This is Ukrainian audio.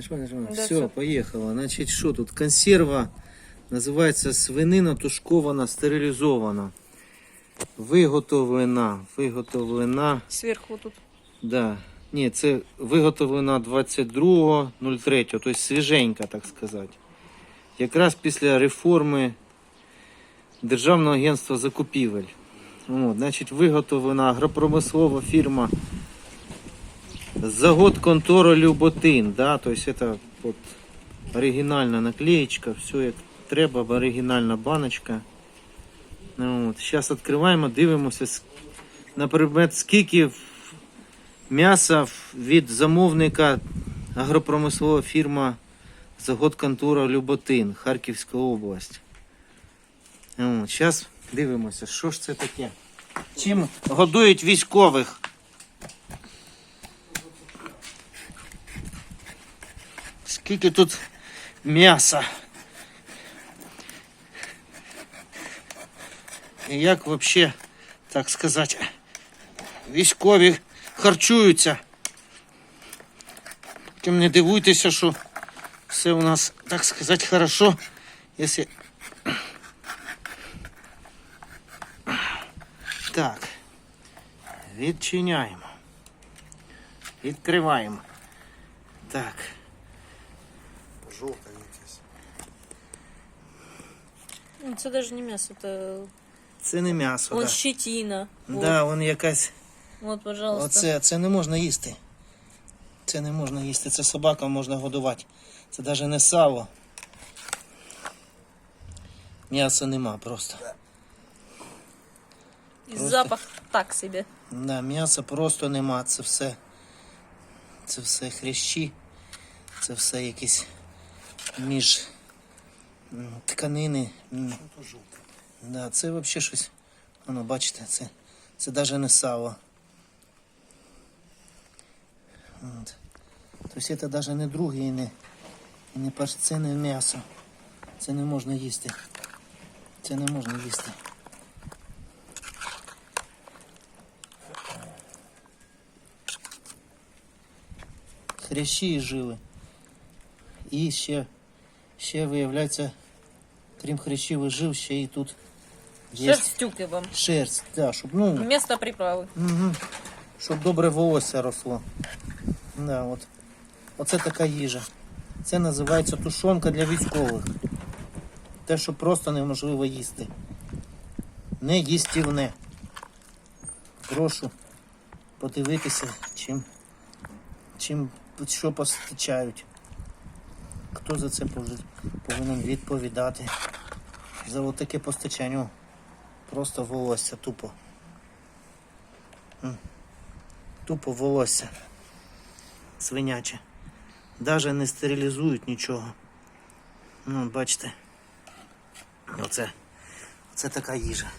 Нажимай, нажимай. Да, все, всё. поехало. Значит, что тут? Консерва називається свинина тушкована, стерилізована. Виготовлена, виготовлена, Сверху тут. да. Ні, це виготовлена 22.03, тобто свіженька, так сказати. Якраз після реформи Державного агентства закупівель. От, значить, виготовлена агропромислова фірма Завод контора Люботин, да, то есть это вот оригінальна наклеечка, все як треба, оригінальна баночка. Ну, от. Зараз відкриваємо, дивимося на предмет, скільки м'яса від замовника агропромислова фірма Завод контора Люботин, Харківська область. Зараз дивимося, що ж це таке. Чим годують військових. Скільки тут м'яса. І як взагалі, так сказати, військові харчуються. Тим не дивуйтеся, що все у нас, так сказати, хорошо, якщо. Так. Відчиняємо. Відкриваємо. Так. Жовта якась. Ну, Це навіть не м'ясо, це Це не м'ясо. Вон да. щетина. Вот, Да, вон якась. вот, пожалуйста. Оце це не можна їсти. Це не можна їсти. Це собакам можна годувати. Це навіть не сало. М'яса нема просто. І просто- запах так собі. Да, м'яса просто нема. Це все. Це все хрящі. Це все якісь між тканини. Да, це взагалі щось. Воно, бачите, це, це навіть не сало. От. Тобто це навіть не другий і не, і не перший, це не м'ясо. Це не можна їсти. Це не можна їсти. Хрящі жили. І ще, ще виявляється, крім хрящів і жив, ще і тут є Шерстюки вам. шерсть, да, щоб, ну, Вместо приправи. Угу. Щоб добре волосся росло. Да, от. Оце така їжа. Це називається тушонка для військових. Те, що просто неможливо їсти. Не їстівне. Прошу подивитися, чим, чим що постачають. Хто за це повинен- відповідати? За от таке постачання. Просто волосся тупо. Тупо волосся. Свиняче. Даже не стерилізують нічого. Ну, бачите. Оце. Оце така їжа.